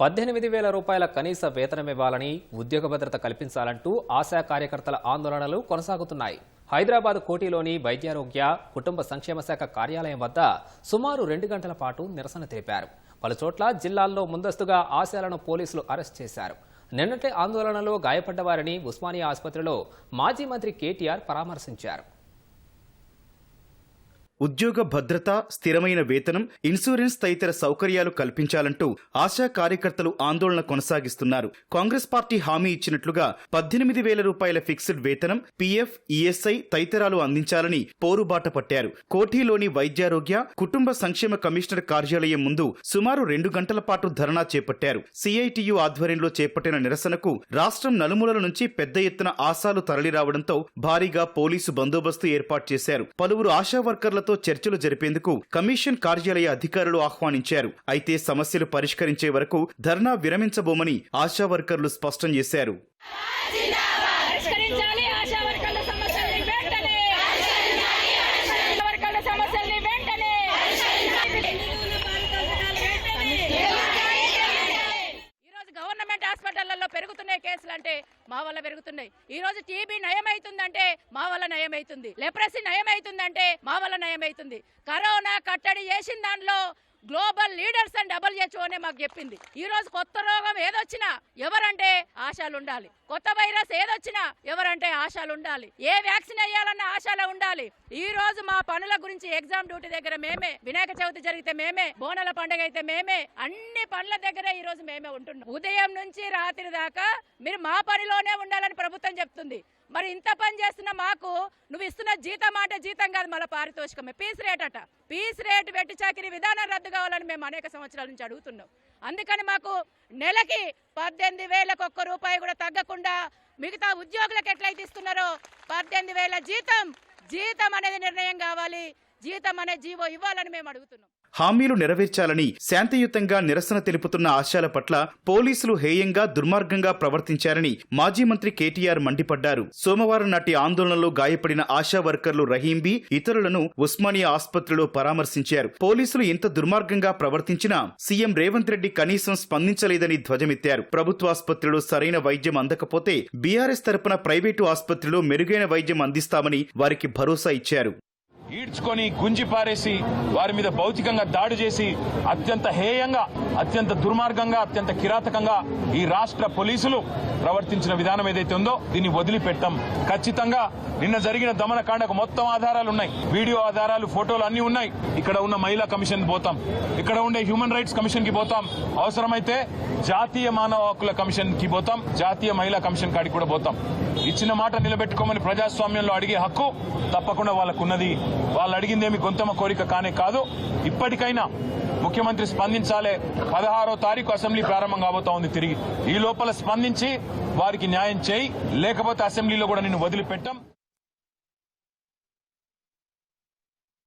పద్దెనిమిది వేల రూపాయల కనీస వేతనం ఇవ్వాలని ఉద్యోగ భద్రత కల్పించాలంటూ ఆశా కార్యకర్తల ఆందోళనలు కొనసాగుతున్నాయి. హైదరాబాద్ కోటిలోని వైద్యారోగ్య కుటుంబ సంక్షేమ శాఖ కార్యాలయం వద్ద సుమారు రెండు గంటల పాటు నిరసన తెలిపారు. పలుచోట్ల జిల్లాల్లో ముందస్తుగా ఆశాలను పోలీసులు అరెస్ట్ చేశారు. నిన్నటి ఆందోళనలో గాయపడ్డ వారిని ఉస్మానియా ఆసుపత్రిలో మాజీ మంత్రి కేటీఆర్ పరామర్శించారు. ఉద్యోగ భద్రత స్థిరమైన వేతనం ఇన్సూరెన్స్ తదితర సౌకర్యాలు కల్పించాలంటూ ఆశా కార్యకర్తలు ఆందోళన కొనసాగిస్తున్నారు. కాంగ్రెస్ పార్టీ హామీ ఇచ్చినట్లుగా పద్దెనిమిది వేల రూపాయల ఫిక్స్డ్ వేతనం పీఎఫ్ ఈఎస్ఐ తదితరాలు అందించాలని పోరుబాట పట్టారు. కోఠీలోని వైద్యారోగ్య కుటుంబ సంక్షేమ కమిషనర్ కార్యాలయం ముందు సుమారు రెండు గంటల పాటు ధర్నా చేపట్టారు. సిఐటియు ఆధ్వర్యంలో చేపట్టిన నిరసనకు రాష్ట్రం నలుమూలల నుంచి పెద్ద ఎత్తున ఆశాలు తరలిరావడంతో భారీగా పోలీసు బందోబస్తు ఏర్పాటు చేశారు. పలువురు ఆశా వర్కర్లతో చర్చలు జరిపేందుకు కమిషన్ కార్యాలయ అధికారులు ఆహ్వానించారు. అయితే సమస్యలు పరిష్కరించే వరకు ధర్నా విరమించబోమని ఆశా వర్కర్లు స్పష్టం చేశారు. హాస్పిటళ్ళలో పెరుగుతున్నాయి కేసులు అంటే మా వల్ల పెరుగుతున్నాయి. ఈ రోజు టీబీ నయమైతుందంటే మా వల్ల నయమైతుంది. లెప్రసీ నయమైతుందంటే మా వల్ల నయమైతుంది. కరోనా కట్టడి చేసిన దానిలో గ్లోబల్ లీడర్స్ అండ్ డబ్ల్యూహెచ్ఓనే మాకు చెప్పింది. ఈ రోజు కొత్త రోగం ఏదొచ్చినా ఎవరంటే ఆశాలు ఉండాలి. కొత్త వైరస్ ఏదొచ్చినా ఎవరంటే ఆశాలు ఉండాలి. ఏ వ్యాక్సిన్ వేయాలన్న ఆశాలు ఉండాలి. ఈ రోజు మా పనుల గురించి ఎగ్జామ్ డ్యూటీ దగ్గర మేమే వినాయక చవితి జరిగితే మేమే బోనాల పండుగ అయితే మేమే అన్ని పనుల దగ్గర ఈ రోజు మేమే ఉంటున్నాం. ఉదయం నుంచి రాత్రి దాకా మీరు మా పనిలోనే ఉండాలని ప్రభుత్వం చెప్తుంది. మరి ఇంత పని చేస్తున్న మాకు నువ్వు ఇస్తున్న జీతం అంటే జీతం కాదు మళ్ళీ పారితోషికమే. పీస్ రేట్ అట. పీస్ రేట్ పెట్టి చాకిరి విధానం రద్దు కావాలని మేము అనేక సంవత్సరాల నుంచి అడుగుతున్నాం. అందుకని మాకు నెలకి పద్దెనిమిది వేలకు ఒక్క రూపాయి కూడా తగ్గకుండా మిగతా ఉద్యోగులకు ఎట్లయితే ఇస్తున్నారో పద్దెనిమిది వేల జీతం జీతం అనేది నిర్ణయం కావాలి. జీతం అనే జీవో ఇవ్వాలని మేము అడుగుతున్నాం. హామీలు నెరవేర్చాలని శాంతియుతంగా నిరసన తెలుపుతున్న ఆశాల పట్ల పోలీసులు హేయంగా దుర్మార్గంగా ప్రవర్తించారని మాజీ మంత్రి కేటీఆర్ మండిపడ్డారు. సోమవారం నాటి ఆందోళనలో గాయపడిన ఆశా వర్కర్లు రహీంబీ ఇతరులను ఉస్మానియా ఆసుపత్రిలో పరామర్శించారు. పోలీసులు ఇంత దుర్మార్గంగా ప్రవర్తించినా సీఎం రేవంత్ రెడ్డి కనీసం స్పందించలేదని ధ్వజమెత్తారు. ప్రభుత్వాసుపత్రిలో సరైన వైద్యం అందకపోతే బీఆర్ఎస్ తరపున ప్రైవేటు ఆసుపత్రిలో మెరుగైన వైద్యం అందిస్తామని వారికి భరోసా ఇచ్చారు. ఈడ్చుకొని గుంజి పారేసి వారి మీద భౌతికంగా దాడి చేసి అత్యంత హేయంగా అత్యంత దుర్మార్గంగా అత్యంత కిరాతకంగా ఈ రాష్ట్ర పోలీసులు ప్రవర్తించిన విధానం ఏదైతే ఉందో దీన్ని వదిలిపెట్టాం. ఖచ్చితంగా నిన్న జరిగిన దమనకాండకు మొత్తం ఆధారాలు ఉన్నాయి. వీడియో ఆధారాలు ఫోటోలు అన్ని ఉన్నాయి. ఇక్కడ ఉన్న మహిళా కమిషన్ పోతాం. ఇక్కడ ఉండే హ్యూమన్ రైట్స్ కమిషన్కి పోతాం. అవసరమైతే జాతీయ మానవ హక్కుల కమిషన్కి పోతాం. జాతీయ మహిళా కమిషన్ కాడికి కూడా పోతాం. ఇచ్చిన మాట నిలబెట్టుకోమని ప్రజాస్వామ్యంలో అడిగే హక్కు తప్పకుండా వాళ్ళకున్నది. వాళ్ళు అడిగిందేమి గొంతమ కోరిక కానే కాదు. ఇప్పటికైనా ముఖ్యమంత్రి స్పందించాలే. పదహారో తారీఖు అసెంబ్లీ ప్రారంభం కాబోతా ఉంది తిరిగి. ఈ లోపల స్పందించి వారికి న్యాయం చేయి. లేకపోతే అసెంబ్లీలో కూడా నిన్ను వదిలిపెట్టాం.